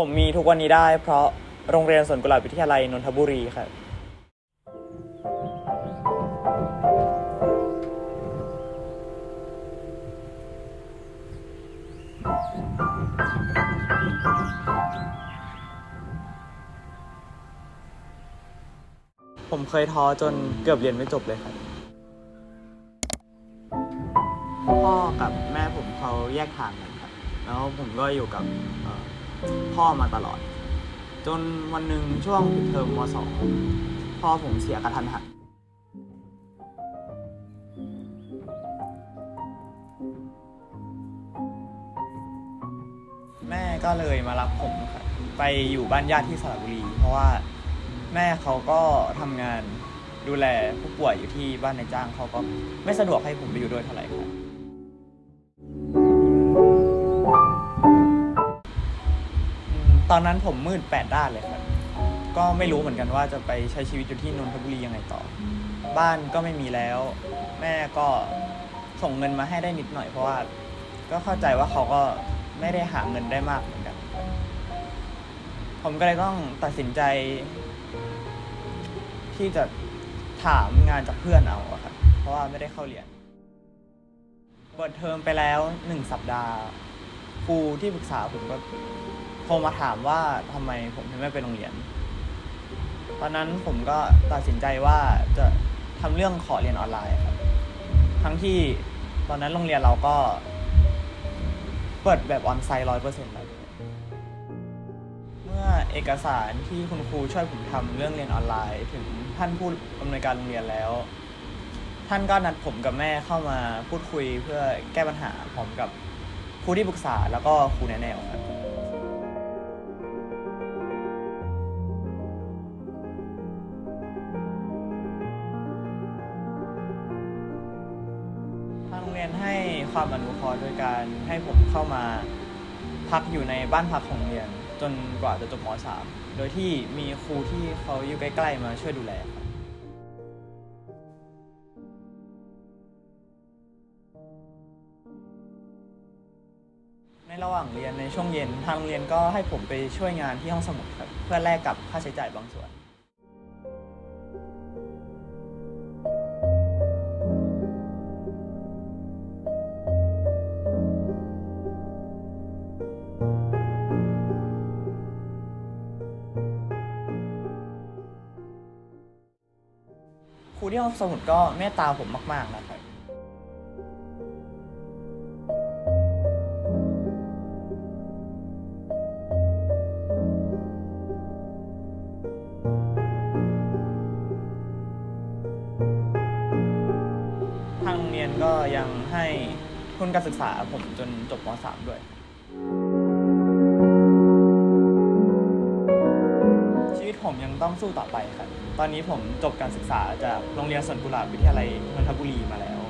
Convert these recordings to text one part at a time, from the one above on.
ผมมีทุกวันนี้ได้ เพราะโรงเรียนสวนกุหลาบวิทยาลัยนนทบุรีครับผมเคยท้อจนเกือบเรียนไม่จบเลยครับ พ่อกับแม่ผมเขาแยกทางกันครับ แล้วผมก็อยู่กับ พ่อมาตลอด จนวันหนึ่งช่วงปิดเทอมมสองพ่อผมเสียกระทันหันแม่ก็เลยมารับผมครับไปอยู่บ้านญาติที่สระบุรี เพราะว่าแม่เขาก็ทำงานดูแลผู้ป่วยอยู่ที่บ้านในายจ้างเขาก็ไม่สะดวกให้ผมไปอยู่ด้วยเท่าไหร่ครับ ตอนนั้นผมมืดแปดด้านเลยครับ ก็ไม่รู้เหมือนกันว่าจะไปใช้ชีวิตอยู่ที่นนทบุรียังไงต่อ บ้านก็ไม่มีแล้ว แม่ก็ส่งเงินมาให้ได้นิดหน่อยเพราะว่า ก็เข้าใจว่าเขาก็ไม่ได้หาเงินได้มากเหมือนกัน ผมก็เลยต้องตัดสินใจ ที่จะถามงานจากเพื่อนเอาครับ เพราะว่าไม่ได้เข้าเรียน เปิดเทอมไปแล้วหนึ่งสัปดาห์ครูที่ปรึกษาผมก็ โทรมาถามว่าทำไมผมถึงไม่ไปโรงเรียน ตอนนั้นผมก็ตัดสินใจว่าจะทำเรื่องขอเรียนออนไลน์ครับ ทั้งที่ตอนนั้นโรงเรียนเราก็ เปิดแบบออนไซต์ร้อยเปอร์เซ็นต์แล้วเมื่อเอกสารที่คุณครูช่วยผมทำเรื่องเรียนออนไลน์ ถึงท่านผู้อำนวยการโรงเรียนแล้ว ท่านก็นัดผมกับแม่เข้ามาพูดคุยเพื่อแก้ปัญหาพร้อมกับครูที่ปรึกษาแล้วก็ครูแนะแนวครับ ความอนุเคราะห์โดยการให้ผมเข้ามาพักอยู่ในบ้านพักของโรงเรียน จนกว่าจะจบม .3 โดยที่มีครูที่เขาอยู่ใกล้ๆมาช่วยดูแลครับในระหว่างเรียนในช่วงเย็นทางโรงเรียนก็ให้ผมไปช่วยงานที่ห้องสมุดครับเพื่อแลกกับค่าใช้จ่ายบางส่วน รูที่ห้องสมุดก็เมตตาผมมาก ๆ นะครับทางโรงเรียนก็ยังให้ทุนการศึกษาผมจนจบม .3 ด้วย ผมยังต้องสู้ต่อไปครับ ตอนนี้ผมจบการศึกษาจากโรงเรียนสวนกุหลาบวิทยาลัยนนทบุรีมาแล้ว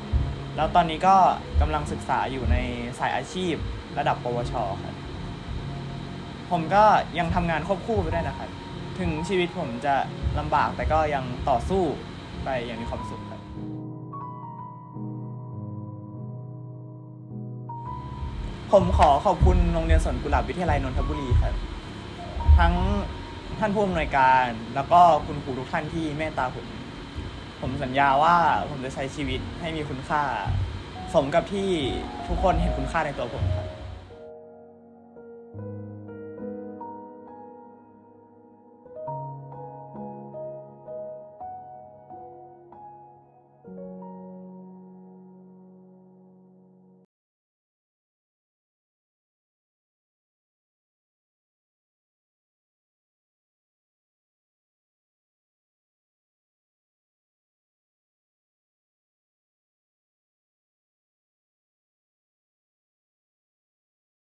แล้วตอนนี้ก็กำลังศึกษาอยู่ในสายอาชีพระดับ ปวชครับผมก็ยังทำงานควบคู่ไปด้วยนะครับ ถึงชีวิตผมจะลำบากแต่ก็ยังต่อสู้ไปอย่างมีความสุขครับ ผมขอขอบคุณโรงเรียนสวนกุหลาบวิทยาลัยนนทบุรีครับ ทั้ง ท่านผู้อำนวยการ แล้วก็คุณครูทุกท่านที่เมตตาผม ผมสัญญาว่าผมจะใช้ชีวิตให้มีคุณค่า สมกับที่ทุกคนเห็นคุณค่าในตัวผมครับ